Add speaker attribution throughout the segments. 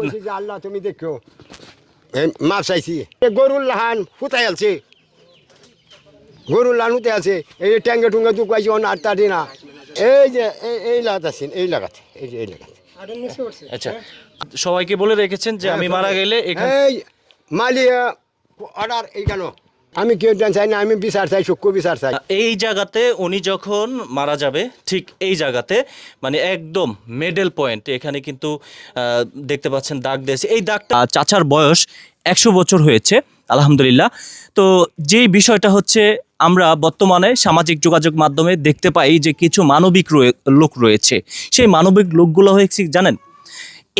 Speaker 1: বলছি যে আল্লাহ তুমি দেখো। মাপ চাইছি। গরুর লাহান হুতাই আছে গরুর লাহান হুতাই আছে এই ট্যাঙ্গে টুঙ্গে দুকাইছি অন আটটা দিন। এই যে এই- এই লাগাতে আছেন এই লাগাতে এই যে এই লাগাতে।
Speaker 2: আচ্ছা সবাইকে বলে রেখেছেন যে আমি মারা গেলে এখানে
Speaker 1: এই মালিয়া অর্ডার এই কেন আমি কেউ চাই না আমি বিচার চাই সূক্ষ্ম বিচার চাই।
Speaker 2: এই জায়গাতে উনি যখন মারা যাবে ঠিক এই জায়গাতে মানে একদম মেডেল পয়েন্ট এখানে কিন্তু দেখতে পাচ্ছেন দাগ দিয়েছে। এই দাগটা চাচার বয়স একশো বছর হয়েছে আলহামদুলিল্লাহ। তো যেই বিষয়টা হচ্ছে আমরা বর্তমানে সামাজিক যোগাযোগ মাধ্যমে দেখতে পাই যে কিছু মানবিক লোক রয়েছে। সেই মানবিক লোকগুলো হয়েছে জানেন?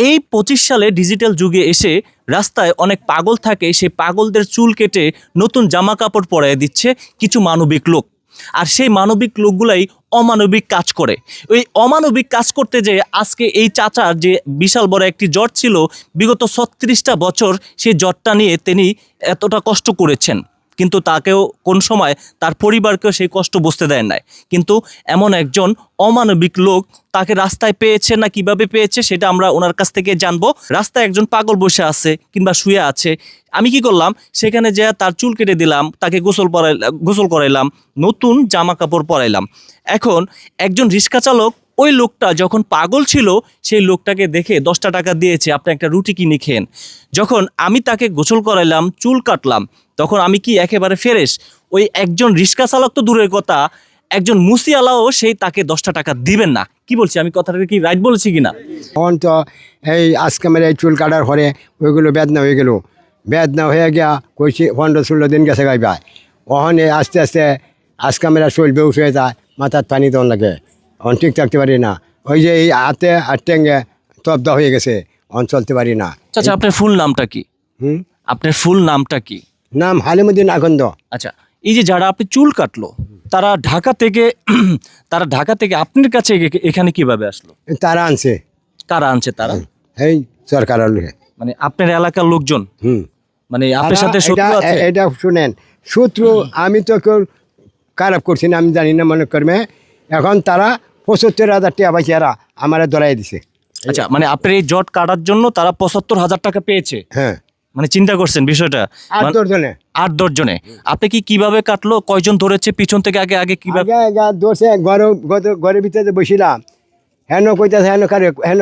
Speaker 2: এই পঁচিশ সালে ডিজিটাল যুগে এসে রাস্তায় অনেক পাগল থাকে, সেই পাগলদের চুল কেটে নতুন জামা কাপড় পরাই দিচ্ছে কিছু মানবিক লোক। আর সেই মানবিক লোকগুলাই অমানবিক কাজ করে। ওই অমানবিক কাজ করতে যেয়ে আজকে এই চাচার যে বিশাল বড় একটি জ্বর ছিল, বিগত ছত্রিশটা বছর সেই জ্বরটা নিয়ে তিনি এতটা কষ্ট করেছেন। কিন্তু তাকেও কোন সময় তার পরিবারকেও সেই কষ্ট বুঝতে দেয় নাই। কিন্তু এমন একজন অমানবিক লোক তাকে রাস্তায় পেয়েছে না কীভাবে পেয়েছে সেটা আমরা ওনার কাছ থেকে জানব। রাস্তায় একজন পাগল বসে আছে কিংবা শুয়ে আছে। আমি কি করলাম? সেখানে যে তার চুল কেটে দিলাম, তাকে গোসল পরাই, গোসল করাইলাম, নতুন জামা কাপড় পরাইলাম। এখন একজন রিক্সা চালক ওই লোকটা যখন পাগল ছিল, সেই লোকটাকে দেখে দশটা টাকা দিয়েছে, আপনি একটা রুটি কিনে খেন যখন আমি তাকে গোসল করাইলাম, চুল কাটলাম, তখন আমি কি একেবারে ফেরেশ? ওই একজন রিক্সা চালক তো দূরের কথা, একজন মুসিয়ালাও সেই তাকে দশটা টাকা দিবেন না। কি বলছি, আমি কথাটা কি রাইট বলেছি কিনা
Speaker 1: তখন তো এই আজকে আমার এই চুল কাটার পরে ওইগুলো বেদনা হয়ে গেল। বেদনা হয়ে গিয়া কইছি, পনেরো ষোলো দিন গেছে গাইবা। ওখানে আস্তে আস্তে আজকে আমরা শরীর বেউস হয়ে যায়, মাথার পানি তখন লাগে। অন ঠিক থাকতে পারি না। ওই যে এই হাতে আর টেঙ্গে তবদা হয়ে গেছে অন চলতে পারি না।
Speaker 2: আচ্ছা আপনার ফুল নামটা কি?
Speaker 1: হুম?
Speaker 2: আপনার ফুল নামটা কি?
Speaker 1: নাম হালিমুদ্দিন আকন্দ।
Speaker 2: আচ্ছা এই যে যারা আপনি চুল কাটলো তারা ঢাকা থেকে তারা ঢাকা থেকে আপনার কাছে এখানে কীভাবে আসলো?
Speaker 1: তারা আনছে।
Speaker 2: কারা আনছে তারা?
Speaker 1: এই সরকার
Speaker 2: মানে আপনার এলাকার লোকজন?
Speaker 1: হুম।
Speaker 2: মানে আপনার সাথে শত্রু
Speaker 1: এটা-
Speaker 2: আছে?
Speaker 1: এটা শুনেন শত্রু আমি তো কেউ খারাপ করছি না আমি জানি না মনে করবে। এখন তারা পঁচাত্তর হাজার টাকা পাইছে এরা আমার দলাই দিছে।
Speaker 2: আচ্ছা মানে আপনার এই জট কাটার জন্য তারা পঁচাত্তর হাজার টাকা পেয়েছে?
Speaker 1: হ্যাঁ।
Speaker 2: মানে চিন্তা করছেন বিষয়টা?
Speaker 1: আর
Speaker 2: মানে-
Speaker 1: দশজনে।
Speaker 2: আট দশ জনে আপনি কি কীভাবে কাটলো? কয়জন ধরেছে? পিছন থেকে আগে আগে কীভাবে
Speaker 1: দোষে ঘর ঘর- ঘরের ভিতরে বসিলাম হেন কইতাছে হেন কারে হেন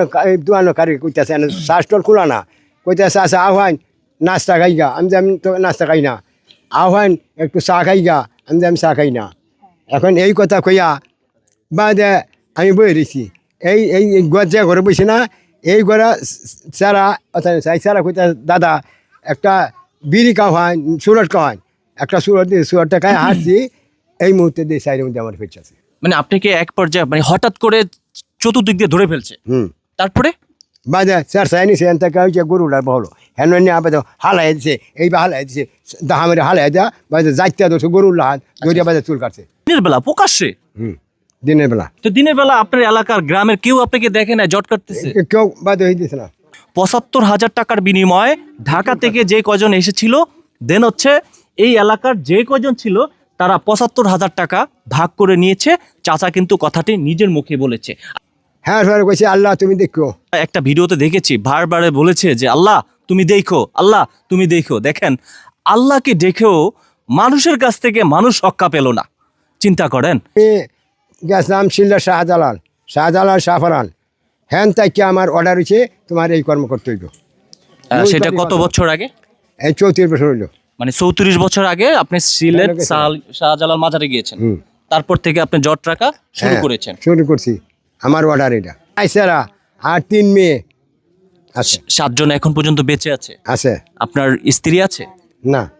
Speaker 1: দুয়ানো কারে কইতাছে হেন শ্বাসটল খোলা না। কইতাছে আছে আহ্বান নাস্তা খাই গা আমি আমি তো নাস্তা খাই না। আহ্বান একটু চা খাই গা আমি আমি চা খাই না। এখন এই কথা কইয়া বাদে আমি বই রয়েছি এই এই এই যে ঘরে বসি না এই ঘরে সারা অর্থাৎ সাই সারা কইতা দাদা একটা বিড়ি খাওয়ান সুরট খাওয়ান একটা সুরট দিয়ে সুরটটা খাই হাসছি এই মুহূর্তে দিয়ে সাইডের মধ্যে আমার ফিরছে আছে।
Speaker 2: মানে আপনাকে এক পর্যায়ে মানে হঠাৎ করে চতুর্দিক দিয়ে ধরে ফেলছে।
Speaker 1: হুম।
Speaker 2: তারপরে?
Speaker 1: বাদে স্যার সাইনি সে এনতে হয়েছে গরুটার বহলো। হেন নিয়ে আবার হালাই দিছে এই বা হালাই দিছে দাহামের হালাই দেওয়া বাদে যাইতে দোষে গরুর লাহান দরিয়া বাদে চুল কাটছে।
Speaker 2: দিনের বেলা প্রকাশ্যে?
Speaker 1: হুম। দিনের বেলা।
Speaker 2: তো দিনের বেলা আপনার এলাকার গ্রামের কেউ আপনাকে দেখে না জট কাটতেছে?
Speaker 1: কেউ বাদে হয়ে দিছে না।
Speaker 2: পঁচাত্তর হাজার টাকার বিনিময়ে ঢাকা থেকে যে কজন এসেছিল দেন হচ্ছে এই এলাকার যে কজন ছিল তারা পঁচাত্তর হাজার টাকা ভাগ করে নিয়েছে। চাচা কিন্তু কথাটি নিজের মুখে বলেছে।
Speaker 1: হ্যাঁ সবাই কইছে আল্লাহ তুমি দেখো।
Speaker 2: একটা ভিডিওতে দেখেছি বারবারে বলেছে যে আল্লাহ তুমি দেখো আল্লাহ তুমি দেখো। দেখেন আল্লাহকে দেখেও মানুষের কাছ থেকে মানুষ রক্ষা পেল না। চিন্তা করেন।
Speaker 1: গেছিলাম শিলদার শাহজালাল। শাহজালাল শাহফরান। হ্যান তাইকে আমার অর্ডার হয়েছে তোমার এই কর্ম করতে হইব।
Speaker 2: সেটা কত বছর আগে?
Speaker 1: এই চৌত্রিশ বছর হইল।
Speaker 2: মানে চৌত্রিশ বছর আগে আপনি সিলেট শাহ- শাহজালাল মাজারে গিয়েছেন। তারপর থেকে আপনি জট রাখা শুরু
Speaker 1: হ্যাঁ,
Speaker 2: করেছেন।
Speaker 1: শুরু করছি। আমার অর্ডার এটা। আইসারা আর তিন মেয়ে আছে।
Speaker 2: সাতজন এখন পর্যন্ত বেঁচে আছে।
Speaker 1: আছে।
Speaker 2: আপনার স্ত্রী আছে?
Speaker 1: না